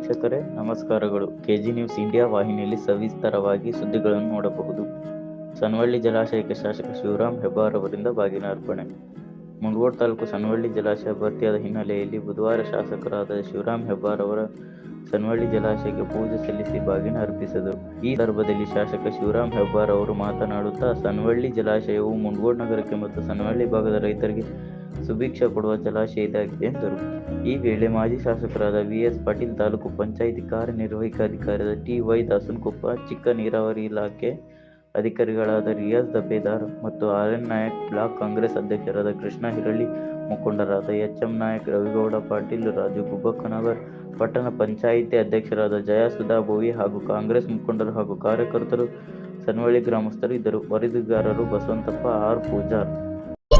ವೀಕ್ಷಕರೇ, ನಮಸ್ಕಾರಗಳು. KG news India ವಾಹಿನಿಯಲ್ಲಿ ಸವಿಸ್ತಾರವಾಗಿ ಸುದ್ದಿಗಳನ್ನು ನೋಡಬಹುದು. ಸನ್ವಳ್ಳಿ ಜಲಾಶಯಕ್ಕೆ ಶಾಸಕ ಶಿವರಾಮ್ ಹೆಬ್ಬಾರ್ ಅವರಿಂದ ಬಾಗಿನ ಅರ್ಪಣೆ. ಮುಂಡಗೋಡ್ ತಾಲೂಕು ಸನ್ವಳ್ಳಿ ಜಲಾಶಯ ಭರ್ತಿಯಾದ ಹಿನ್ನೆಲೆಯಲ್ಲಿ ಬುಧವಾರ ಶಾಸಕರಾದ ಶಿವರಾಮ್ ಹೆಬ್ಬಾರ್ ಅವರ ಸನ್ವಳ್ಳಿ ಜಲಾಶಯಕ್ಕೆ ಪೂಜೆ ಸಲ್ಲಿಸಿ ಬಾಗಿನ ಅರ್ಪಿಸಿದರು. ಈ ಸಂದರ್ಭದಲ್ಲಿ ಶಾಸಕ ಶಿವರಾಮ್ ಹೆಬ್ಬಾರ್ ಅವರು ಮಾತನಾಡುತ್ತಾ ಸನ್ವಳ್ಳಿ ಜಲಾಶಯವು ಮುಂಡಗೋಡ್ ನಗರಕ್ಕೆ ಮತ್ತು ಸನ್ವಳ್ಳಿ ಭಾಗದ ರೈತರಿಗೆ ಸುಭಿಕ್ಷ ಕೊಡುವ ಜಲಾಶಯ ಇದಾಗಿದೆ ಎಂದರು. ಈ ವೇಳೆ ಮಾಜಿ ಶಾಸಕರಾದ ವಿಎಸ್ ಪಾಟೀಲ್, ತಾಲೂಕು ಪಂಚಾಯಿತಿ ಕಾರ್ಯನಿರ್ವಾಹಕ ಅಧಿಕಾರಿಯಾದ ಟಿ ವೈ ದಾಸನಕೊಪ್ಪ, ಚಿಕ್ಕ ನೀರಾವರಿ ಇಲಾಖೆ ಅಧಿಕಾರಿಗಳಾದ ರಿಯಾಜ್ ದಬೇದಾರ್ ಮತ್ತು R N Nayak, block Congress ಅಧ್ಯಕ್ಷರಾದ ಕೃಷ್ಣ ಹಿರಳ್ಳಿ, ಮುಖಂಡರಾದ ಎಚ್ ಎಂ ನಾಯಕ್, ರವಿಗೌಡ ಪಾಟೀಲ್, ರಾಜು ಗುಬ್ಬಕ್ಕನವರ್, ಪಟ್ಟಣ ಪಂಚಾಯಿತಿ ಅಧ್ಯಕ್ಷರಾದ ಜಯ ಸುಧಾ ಬೋವಿ ಹಾಗೂ ಕಾಂಗ್ರೆಸ್ ಮುಖಂಡರು ಹಾಗೂ ಕಾರ್ಯಕರ್ತರು, ಸನ್ವಳ್ಳಿ ಗ್ರಾಮಸ್ಥರು ಇದ್ದರು. ವರದಿಗಾರರು ಬಸವಂತಪ್ಪ, ಆರ್ ಪೂಜಾರ್.